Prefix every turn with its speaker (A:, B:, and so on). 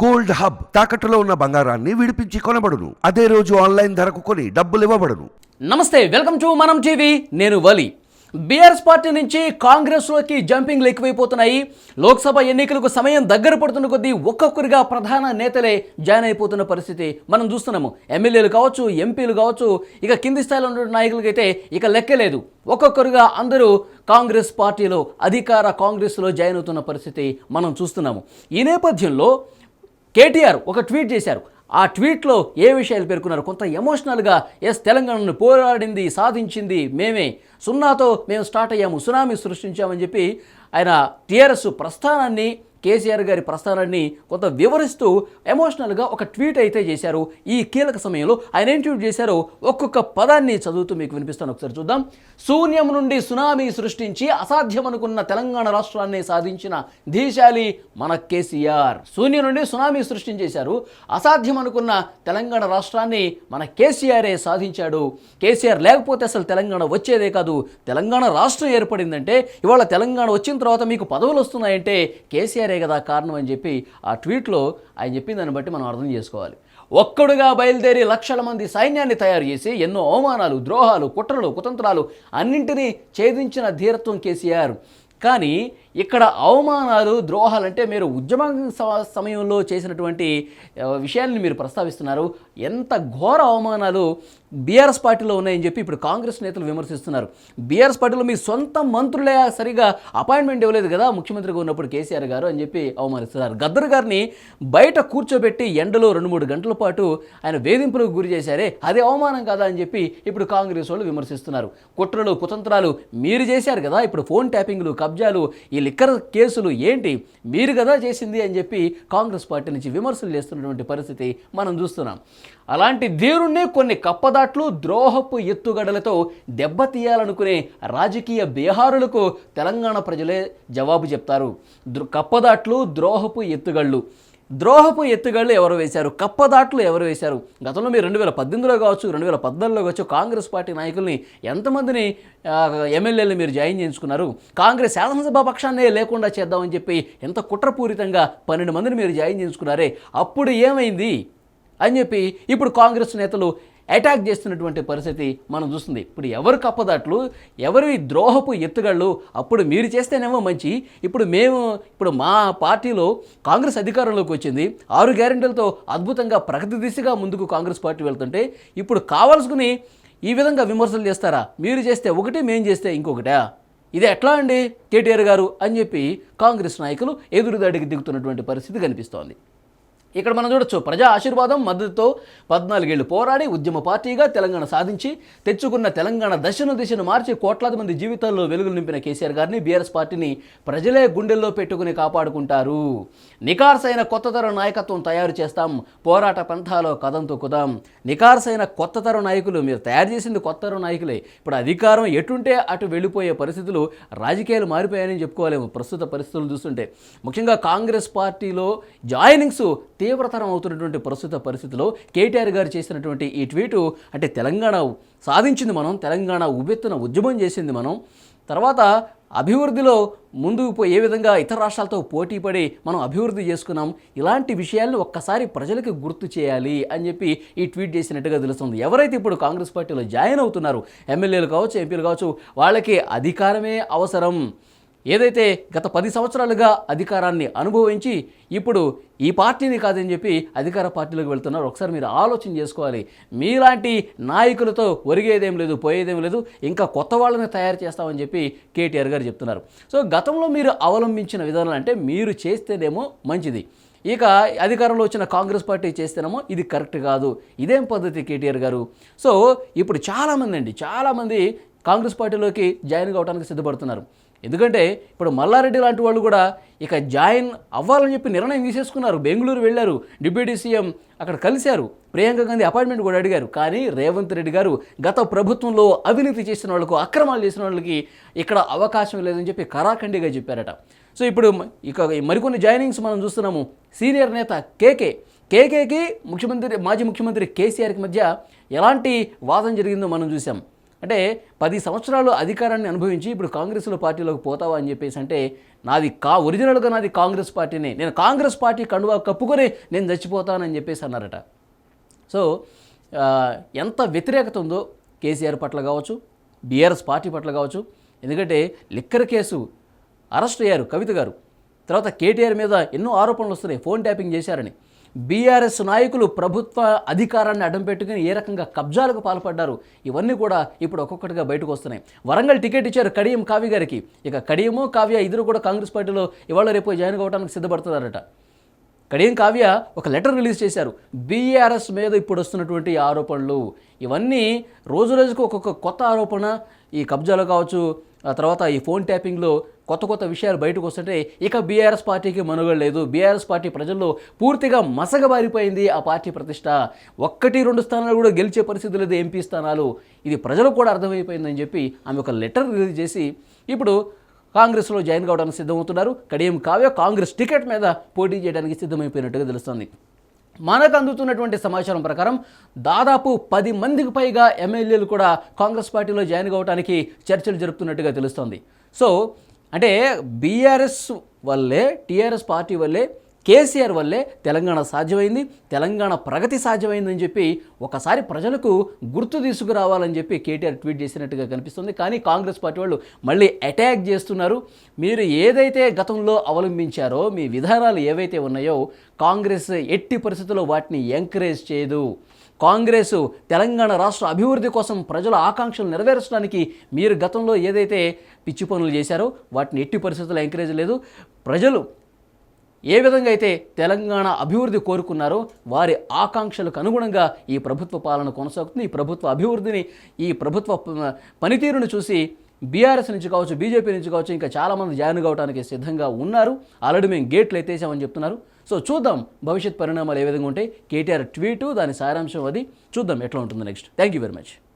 A: Gold hub తాకట్టులో ఉన్న బంగారాన్ని విడిపించి కొనబడును. అదే రోజు ఆన్లైన్ ధరకు కొని డబ్బులు ఇవ్వబడును.
B: నమస్తే వెల్కమ్ టు మనం టీవీ. నేను వలి. బీఆర్ఎస్ పార్టీ నుంచి కాంగ్రెస్లోకి జంపింగ్లు ఎక్కువైపోతున్నాయి. లోక్సభ ఎన్నికలకు సమయం దగ్గర పడుతున్న కొద్దీ ఒక్కొక్కరిగా ప్రధాన నేతలే జాయిన్ అయిపోతున్న పరిస్థితి మనం చూస్తున్నాము. ఎమ్మెల్యేలు కావచ్చు ఎంపీలు కావచ్చు ఇక కింది స్థాయిలో ఉన్న నాయకులకైతే ఇక లెక్కలేదు ఒక్కొక్కరుగా అందరూ కాంగ్రెస్ పార్టీలో అధికార కాంగ్రెస్లో జాయిన్ అవుతున్న పరిస్థితి మనం చూస్తున్నాము. ఈ నేపథ్యంలో కేటీఆర్ ఒక ట్వీట్ చేశారు. ఆ ట్వీట్లో ఏ విషయాలు పేర్కొన్నారు? కొంత ఎమోషనల్గా ఎస్ తెలంగాణను పోరాడింది సాధించింది మేమే. సున్నాతో మేము స్టార్ట్ అయ్యాము సునామీ సృష్టించామని చెప్పి ఆయన టీఆర్ఎస్ ప్రస్థానాన్ని కేసీఆర్ గారి ప్రస్థానాన్ని కొంత వివరిస్తూ ఎమోషనల్గా ఒక ట్వీట్ అయితే చేశారు. ఈ కీలక సమయంలో ఆయన ఏం ట్వీట్ చేశారో? ఒక్కొక్క పదాన్ని చదువుతూ మీకు వినిపిస్తాను. ఒకసారి చూద్దాం. శూన్యం నుండి సునామీ సృష్టించి అసాధ్యం అనుకున్న తెలంగాణ రాష్ట్రాన్ని సాధించిన ధీశాలి మన కేసీఆర్. శూన్యం నుండి సునామీ సృష్టించేశారు అసాధ్యం అనుకున్న తెలంగాణ రాష్ట్రాన్ని మన కేసీఆరే సాధించాడు. కేసీఆర్ లేకపోతే అసలు తెలంగాణ వచ్చేదే కాదు. తెలంగాణ రాష్ట్రం ఏర్పడిందంటే ఇవాళ తెలంగాణ వచ్చిన తర్వాత మీకు పదవులు వస్తున్నాయంటే కేసీఆర్ కదా కారణం అని చెప్పి ఆ ట్వీట్లో ఆయన చెప్పిన దాన్ని బట్టి మనం అర్థం చేసుకోవాలి. ఒక్కడుగా బయలుదేరి లక్షల మంది సైన్యాన్ని తయారు చేసి ఎన్నో అవమానాలు ద్రోహాలు కుట్రలు కుతంత్రాలు అన్నింటినీ ఛేదించిన ధీరత్వం కేసీఆర్. కానీ ఇక్కడ అవమానాలు ద్రోహాలు అంటే మీరు ఉద్యమ స- సమయంలో చేసినటువంటి విషయాన్ని విషయాల్ని మీరు ప్రస్తావిస్తున్నారు. ఎంత ఘోర అవమానాలు బీఆర్ఎస్ పార్టీలో ఉన్నాయని చెప్పి ఇప్పుడు కాంగ్రెస్ నేతలు విమర్శిస్తున్నారు. బీఆర్ఎస్ పార్టీలో మీ సొంత మంత్రులే సరిగా అపాయింట్మెంట్ ఇవ్వలేదు కదా ముఖ్యమంత్రిగా ఉన్నప్పుడు కేసీఆర్ గారు అని చెప్పి అవమానిస్తున్నారు. గద్దర్ గారిని బయట కూర్చోబెట్టి ఎండలో రెండు మూడు గంటల పాటు ఆయన వేధింపులకు గురి చేశారే అది అవమానం కదా అని చెప్పి ఇప్పుడు కాంగ్రెస్ వాళ్ళు విమర్శిస్తున్నారు. కుట్రలు కుతంత్రాలు మీరు చేశారు కదా ఇప్పుడు ఫోన్ ట్యాపింగ్లు కబ్జాలు ఈ లిక్కర్ కేసులు ఏంటి? మీరు కదా చేసింది అని చెప్పి కాంగ్రెస్ పార్టీ నుంచి విమర్శలు చేస్తున్నటువంటి పరిస్థితి మనం చూస్తున్నాం. అలాంటి ధీరుణ్ణి కొన్ని కప్పదాట్లు ద్రోహపు ఎత్తుగడలతో దెబ్బతీయాలనుకునే రాజకీయ బీహారులకు తెలంగాణ ప్రజలే జవాబు చెప్తారు. కప్పదాట్లు ద్రోహపు ఎత్తుగళ్ళు. ద్రోహపు ఎత్తుగళ్ళు ఎవరు వేశారు? కప్పదాట్లు ఎవరు వేశారు? గతంలో మీరు రెండు వేల పద్దెనిమిదిలో కావచ్చు రెండు వేల పద్నాలుగులో కావచ్చు కాంగ్రెస్ పార్టీ నాయకుల్ని ఎంతమందిని ఎమ్మెల్యేలు మీరు జాయిన్ చేయించుకున్నారు? కాంగ్రెస్ శాసనసభ పక్షాన్నే లేకుండా చేద్దామని చెప్పి ఎంత కుట్రపూరితంగా పన్నెండు మందిని మీరు జాయిన్ చేయించుకున్నారే? అప్పుడు ఏమైంది? అని చెప్పి ఇప్పుడు కాంగ్రెస్ నేతలు అటాక్ చేస్తున్నటువంటి పరిస్థితి మనం చూస్తుంది. ఇప్పుడు ఎవరు కప్పదాట్లు ఎవరి ద్రోహపు ఎత్తుగళ్ళు అప్పుడు మీరు చేస్తేనేమో మంచి ఇప్పుడు మేము ఇప్పుడు మా పార్టీలో కాంగ్రెస్ అధికారంలోకి వచ్చింది. ఆరు గ్యారెంటీలతో అద్భుతంగా ప్రగతి దిశగా ముందుకు కాంగ్రెస్ పార్టీ వెళ్తుంటే ఇప్పుడు కావాల్సుకుని ఈ విధంగా విమర్శలు చేస్తారా? మీరు చేస్తే ఒకటి మేము చేస్తే ఇంకొకటా? ఇది ఎట్లా అండి? కేటీఆర్ గారు అని చెప్పి కాంగ్రెస్ నాయకులు ఎదురుదాడికి దిగుతున్నటువంటి పరిస్థితి కనిపిస్తోంది. ఇక్కడ మనం చూడొచ్చు. ప్రజా ఆశీర్వాదం మద్దతుతో పద్నాలుగేళ్ళు పోరాడి ఉద్యమ పార్టీగా తెలంగాణ సాధించి తెచ్చుకున్న తెలంగాణ దశను దిశను మార్చి కోట్లాది మంది జీవితాల్లో వెలుగులు నింపిన కేసీఆర్ గారిని బీఆర్ఎస్ పార్టీని ప్రజలే గుండెల్లో పెట్టుకుని కాపాడుకుంటారు. నికార్సైన కొత్త తరం నాయకత్వం తయారు చేస్తాం. పోరాట పంథాలో కథం తొక్కుదాం. నికార్సైన కొత్త తరం నాయకులు మీరు తయారు చేసింది కొత్త తరం నాయకులే. ఇప్పుడు అధికారం ఎటుంటే అటు వెళ్ళిపోయే పరిస్థితులు రాజకీయాలు మారిపోయాయని చెప్పుకోలేము. ప్రస్తుత పరిస్థితులు చూస్తుంటే ముఖ్యంగా కాంగ్రెస్ పార్టీలో జాయినింగ్స్ తీవ్రతరం అవుతున్నటువంటి ప్రస్తుత పరిస్థితిలో కేటీఆర్ గారు చేసినటువంటి ఈ ట్వీటు అంటే తెలంగాణ సాధించింది మనం తెలంగాణ ఉబ్బెత్తున ఉద్యమం చేసింది మనం. తర్వాత అభివృద్ధిలో ముందుకు పోయి ఏ విధంగా ఇతర రాష్ట్రాలతో పోటీ పడి మనం అభివృద్ధి చేసుకున్నాం ఇలాంటి విషయాలను ఒక్కసారి ప్రజలకు గుర్తు చేయాలి అని చెప్పి ఈ ట్వీట్ చేసినట్టుగా తెలుస్తుంది. ఎవరైతే ఇప్పుడు కాంగ్రెస్ పార్టీలో జాయిన్ అవుతున్నారు ఎమ్మెల్యేలు కావచ్చు ఎంపీలు కావచ్చు వాళ్ళకి అధికారమే అవసరం. ఏదైతే గత పది సంవత్సరాలుగా అధికారాన్ని అనుభవించి ఇప్పుడు ఈ పార్టీని కాదని చెప్పి అధికార పార్టీలోకి వెళ్తున్నారు. ఒకసారి మీరు ఆలోచన చేసుకోవాలి. మీలాంటి నాయకులతో ఒరిగేదేం లేదు పోయేదేం లేదు. ఇంకా కొత్త వాళ్ళని తయారు చేస్తామని చెప్పి కేటీఆర్ గారు చెప్తున్నారు. సో గతంలో మీరు అవలంబించిన విధానాలు అంటే మీరు చేస్తేనేమో మంచిది. ఇక అధికారంలో వచ్చిన కాంగ్రెస్ పార్టీ చేస్తేనేమో ఇది కరెక్ట్ కాదు. ఇదేం పద్ధతి కేటీఆర్ గారు? సో ఇప్పుడు చాలామంది అండి చాలామంది కాంగ్రెస్ పార్టీలోకి జాయిన్ కావడానికి సిద్ధపడుతున్నారు. ఎందుకంటే ఇప్పుడు మల్లారెడ్డి లాంటి వాళ్ళు కూడా ఇక జాయిన్ అవ్వాలని చెప్పి నిర్ణయం తీసేసుకున్నారు. బెంగళూరు వెళ్ళారు. డిప్యూటీ సీఎం అక్కడ కలిశారు. ప్రియాంక గాంధీ అపాయింట్మెంట్ కూడా అడిగారు. కానీ రేవంత్ రెడ్డి గారు గత ప్రభుత్వంలో అవినీతి చేసిన వాళ్ళకు అక్రమాలు చేసిన వాళ్ళకి ఇక్కడ అవకాశం లేదని చెప్పి కరాఖండిగా చెప్పారట. సో ఇప్పుడు ఇక మరికొన్ని జాయినింగ్స్ మనం చూస్తున్నాము. సీనియర్ నేత కేకే. కేకేకి ముఖ్యమంత్రి మాజీ ముఖ్యమంత్రి కేసీఆర్కి మధ్య ఎలాంటి వాదన జరిగిందో మనం చూసాం అంటే పది సంవత్సరాలు అధికారాన్ని అనుభవించి ఇప్పుడు కాంగ్రెస్లో పార్టీలోకి పోతావా అని చెప్పేసి అంటే నాది కా ఒరిజినల్గా నాది కాంగ్రెస్ పార్టీనే. నేను కాంగ్రెస్ పార్టీ కండువా కప్పుకొని నేను చచ్చిపోతానని చెప్పేసి అన్నారట. సో ఎంత వ్యతిరేకత ఉందో కేసీఆర్ పట్ల కావచ్చు బీఆర్ఎస్ పార్టీ పట్ల కావచ్చు. ఎందుకంటే లిక్కర్ కేసు అరెస్ట్ అయ్యారు కవిత గారు. తర్వాత కేటీఆర్ మీద ఎన్నో ఆరోపణలు వస్తున్నాయి ఫోన్ ట్యాపింగ్ చేశారని. బీఆర్ఎస్ నాయకులు ప్రభుత్వ అధికారాన్ని అడ్డం పెట్టుకుని ఏ రకంగా కబ్జాలకు పాల్పడ్డారు? ఇవన్నీ కూడా ఇప్పుడు ఒక్కొక్కటిగా బయటకు వస్తున్నాయి. వరంగల్ టికెట్ ఇచ్చారు కడియం కావ్య గారికి. ఇక కడియము కావ్య ఇద్దరు కూడా కాంగ్రెస్ పార్టీలో ఇవాళ రేపు జాయిన్ అవ్వడానికి సిద్ధపడుతున్నారట. కడియం కావ్య ఒక లెటర్ రిలీజ్ చేశారు. బీఆర్ఎస్ మీద ఇప్పుడు వస్తున్నటువంటి ఆరోపణలు. ఇవన్నీ రోజు రోజుకు ఒక్కొక్క కొత్త ఆరోపణ. ఈ కబ్జాలు కావచ్చు తర్వాత ఈ ఫోన్ ట్యాపింగ్లో కొత్త కొత్త విషయాలు బయటకు వస్తుంటే ఇక బీఆర్ఎస్ పార్టీకి మనుగడ లేదు. బీఆర్ఎస్ పార్టీ ప్రజల్లో పూర్తిగా మసగబారిపోయింది ఆ పార్టీ ప్రతిష్ట. ఒక్కటి రెండు స్థానాలు కూడా గెలిచే పరిస్థితి లేదు ఎంపీ స్థానాలు. ఇది ప్రజలకు కూడా అర్థమైపోయిందని చెప్పి ఆమె ఒక లెటర్ రిలీజ్ చేసి ఇప్పుడు కాంగ్రెస్లో జాయిన్ కావడానికి సిద్ధమవుతున్నారు. కడియం కావ్య కాంగ్రెస్ టికెట్ మీద పోటీ చేయడానికి సిద్ధమైపోయినట్టుగా తెలుస్తుంది. మనకు అందుతున్నటువంటి సమాచారం ప్రకారం దాదాపు పది మందికి పైగా ఎమ్మెల్యేలు కూడా కాంగ్రెస్ పార్టీలో జాయిన్ కావడానికి చర్చలు జరుపుతున్నట్టుగా తెలుస్తోంది. సో అంటే బీఆర్ఎస్ వల్లే టీఆర్ఎస్ పార్టీ వల్లే కేసీఆర్ వల్లే తెలంగాణ సాధ్యమైంది తెలంగాణ ప్రగతి సాధ్యమైందని చెప్పి ఒకసారి ప్రజలకు గుర్తు తీసుకురావాలని చెప్పి కేటీఆర్ ట్వీట్ చేసినట్టుగా కనిపిస్తుంది. కానీ కాంగ్రెస్ పార్టీ వాళ్ళు మళ్ళీ అటాక్ చేస్తున్నారు. మీరు ఏదైతే గతంలో అవలంబించారో మీ విధానాలు ఏవైతే ఉన్నాయో కాంగ్రెస్ ఎట్టి పరిస్థితుల్లో వాటిని ఎంకరేజ్ చేయదు. కాంగ్రెస్ తెలంగాణ రాష్ట్ర అభివృద్ధి కోసం ప్రజల ఆకాంక్షలు నెరవేర్చడానికి మీరు గతంలో ఏదైతే పిచ్చి పనులు చేశారో వాటిని ఎట్టి పరిస్థితుల్లో ఎంకరేజ్ లేదు. ప్రజలు ఏ విధంగా అయితే తెలంగాణ అభివృద్ధి కోరుకున్నారో వారి ఆకాంక్షలకు అనుగుణంగా ఈ ప్రభుత్వ పాలన కొనసాగుతుంది. ఈ ప్రభుత్వ అభివృద్ధిని ఈ ప్రభుత్వ పనితీరును చూసి బీఆర్ఎస్ నుంచి కావచ్చు బీజేపీ నుంచి కావచ్చు ఇంకా చాలామంది జాయిన్ కావడానికి సిద్ధంగా ఉన్నారు. ఆల్రెడీ మేము గేట్లు ఎత్తేసామని చెప్తున్నారు. సో చూద్దాం భవిష్యత్ పరిణామాలు ఏ విధంగా ఉంటాయి. కేటీఆర్ ట్వీటు దాని సారాంశం అది. చూద్దాం ఎట్లా ఉంటుంది next. Thank you very much.